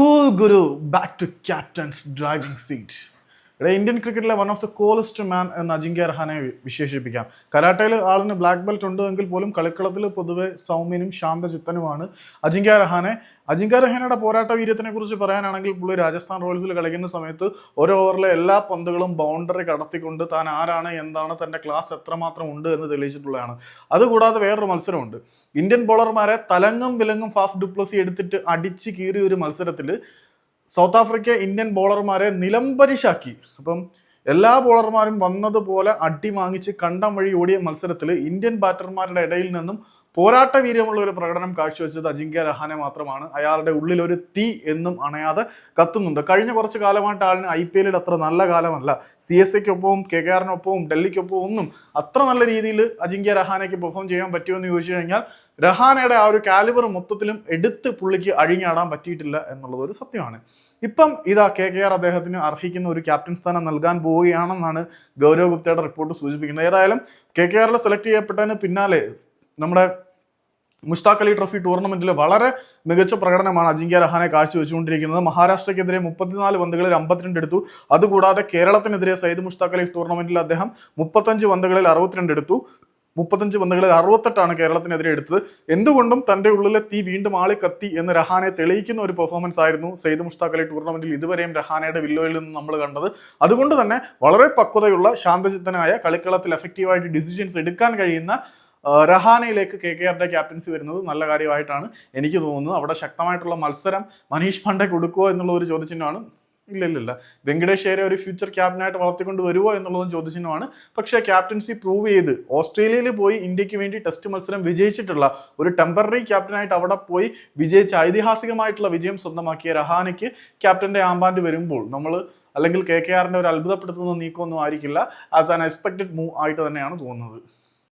cool guru back to captain's driving seat. ഇവിടെ Indian ക്രിക്കറ്റിലെ one of the coolest man എന്ന് അജിങ്ക്യ രഹാനെ വിശേഷിപ്പിക്കാം. കരാട്ടയിൽ ആളിന് ബ്ലാക്ക് ബെൽറ്റ് ഉണ്ട് എങ്കിൽ പോലും കളിക്കളത്തിൽ പൊതുവെ സൗമ്യനും ശാന്തചിത്തനുമാണ് അജിങ്ക്യ രഹാനെ. അജിങ്ക്യ രഹാനയുടെ പോരാട്ട വീര്യത്തിനെ കുറിച്ച് പറയാനാണെങ്കിൽ പുള്ളി രാജസ്ഥാൻ റോയൽസിൽ കളിക്കുന്ന സമയത്ത് ഒരു ഓവറിലെ എല്ലാ പന്തുകളും ബൗണ്ടറി കടത്തിക്കൊണ്ട് താൻ ആരാണ് എന്താണ് തന്റെ ക്ലാസ് എത്രമാത്രം ഉണ്ട് എന്ന് തെളിയിച്ചിട്ടുള്ളതാണ്. അതുകൂടാതെ വേറൊരു മത്സരമുണ്ട്. ഇന്ത്യൻ ബോളർമാരെ തലങ്ങും വിലങ്ങും ഫാഫ് ഡുപ്ലസി എടുത്തിട്ട് അടിച്ച് കീറിയ ഒരു മത്സരത്തിൽ സൗത്ത് ആഫ്രിക്ക ഇന്ത്യൻ ബോളർമാരെ നിലംപരിശാക്കി. അപ്പം എല്ലാ ബോളർമാരും വന്നതുപോലെ അടി വാങ്ങിച്ച് കണ്ടം വഴി ഓടിയ മത്സരത്തിൽ ഇന്ത്യൻ ബാറ്റർമാരുടെ ഇടയിൽ നിന്നും പോരാട്ട വീര്യമുള്ള ഒരു പ്രകടനം കാഴ്ചവെച്ചത് അജിങ്ക്യ രഹാനെ മാത്രമാണ്. അയാളുടെ ഉള്ളിൽ ഒരു തീ എന്നും അണയാതെ കത്തുന്നുണ്ട്. കഴിഞ്ഞ കുറച്ച് കാലമായിട്ട് ആളിന് ഐ പി എല്ലിൽ അത്ര നല്ല കാലമല്ല. സി എസ് എക്കൊപ്പവും കെ കെ ആറിനൊപ്പവും ഡൽഹിക്കൊപ്പവും ഒന്നും അത്ര നല്ല രീതിയിൽ അജിങ്ക്യ രഹാനയ്ക്ക് പെർഫോം ചെയ്യാൻ പറ്റുമെന്ന് ചോദിച്ചു കഴിഞ്ഞാൽ രഹാനയുടെ ആ ഒരു കാലിബർ മൊത്തത്തിലും എടുത്ത് പുള്ളിക്ക് അഴിഞ്ഞാടാൻ പറ്റിയിട്ടില്ല എന്നുള്ളത് ഒരു സത്യമാണ്. ഇപ്പം ഇതാ കെ കെ ആർ അദ്ദേഹത്തിന് അർഹിക്കുന്ന ഒരു ക്യാപ്റ്റൻ സ്ഥാനം നൽകാൻ പോവുകയാണെന്നാണ് ഗൗരവ് ഗുപ്തയുടെ റിപ്പോർട്ട് സൂചിപ്പിക്കുന്നത്. ഏതായാലും കെ കെ ആറിൽ സെലക്ട് ചെയ്യപ്പെട്ടതിന് പിന്നാലെ നമ്മുടെ മുഷ്താഖ് അലി ട്രോഫി ടൂർണമെന്റിൽ വളരെ മികച്ച പ്രകടനമാണ് അജിങ്ക്യ രഹാനെ കാഴ്ചവെച്ചുകൊണ്ടിരിക്കുന്നത്. മഹാരാഷ്ട്രയ്ക്കെതിരെ മുപ്പത്തിനാല് പന്തുകളിൽ അമ്പത്തിരണ്ട് എടുത്തു. അതുകൂടാതെ കേരളത്തിനെതിരെ സയ്യിദ് മുഷ്താഖ് അലി ടൂർണമെന്റിൽ അദ്ദേഹം മുപ്പത്തഞ്ച് പന്തുകളിൽ അറുപത്തിരണ്ട് എടുത്തു. മുപ്പത്തഞ്ച് പന്തുകളിൽ അറുപത്തെട്ടാണ് കേരളത്തിനെതിരെ എടുത്തത്. എന്തുകൊണ്ടും തന്റെ ഉള്ളിലെ തീ വീണ്ടും ആളി കത്തി എന്ന് രഹാനെ തെളിയിക്കുന്ന ഒരു പെർഫോമൻസ് ആയിരുന്നു സെയ്ദ് മുഷ്താഖ് അലി ടൂർണമെന്റിൽ ഇതുവരെയും രഹാനയുടെ വില്ലോയിൽ നിന്ന് നമ്മൾ കണ്ടത്. അതുകൊണ്ട് തന്നെ വളരെ പക്വതയുള്ള ശാന്തചിത്തനായ കളിക്കളത്തിൽ എഫക്റ്റീവായിട്ട് ഡിസിഷൻസ് എടുക്കാൻ കഴിയുന്ന ആ, രഹാനയിലേക്ക് കെ കെ ആറിന്റെ ക്യാപ്റ്റൻസി വരുന്നത് നല്ല കാര്യമായിട്ടാണ് എനിക്ക് തോന്നുന്നത്. അവിടെ ശക്തമായിട്ടുള്ള മത്സരം മനീഷ് പാണ്ഡെ കൊടുക്കുമോ എന്നുള്ള ഒരു ചോദ്യചിഹ്നമാണ്. ഇല്ല ഇല്ല ഇല്ല. വെങ്കടേഷ് അയ്യരെ ഒരു ഫ്യൂച്ചർ ക്യാപ്റ്റനായിട്ട് വളർത്തിക്കൊണ്ട് വരുമോ എന്നുള്ളതും ചോദ്യചിഹ്നമാണ്. പക്ഷേ ക്യാപ്റ്റൻസി പ്രൂവ് ചെയ്ത് ഓസ്ട്രേലിയയിൽ പോയി ഇന്ത്യയ്ക്ക് വേണ്ടി ടെസ്റ്റ് മത്സരം വിജയിച്ചിട്ടുള്ള ഒരു ടെമ്പററി ക്യാപ്റ്റനായിട്ട് അവിടെ പോയി വിജയിച്ച ഐതിഹാസികമായിട്ടുള്ള വിജയം സ്വന്തമാക്കിയ രഹാനയ്ക്ക് ക്യാപ്റ്റന്റെ ആമ്പാൻഡ് വരുമ്പോൾ നമ്മൾ അല്ലെങ്കിൽ കെ കെ ആറിന്റെ ഒരു അത്ഭുതപ്പെടുത്തുന്ന നീക്കമൊന്നും ആയിരിക്കില്ല. ആസ് ആൻ എക്സ്പെക്റ്റഡ് മൂവ് ആയിട്ട് തന്നെയാണ് തോന്നുന്നത്.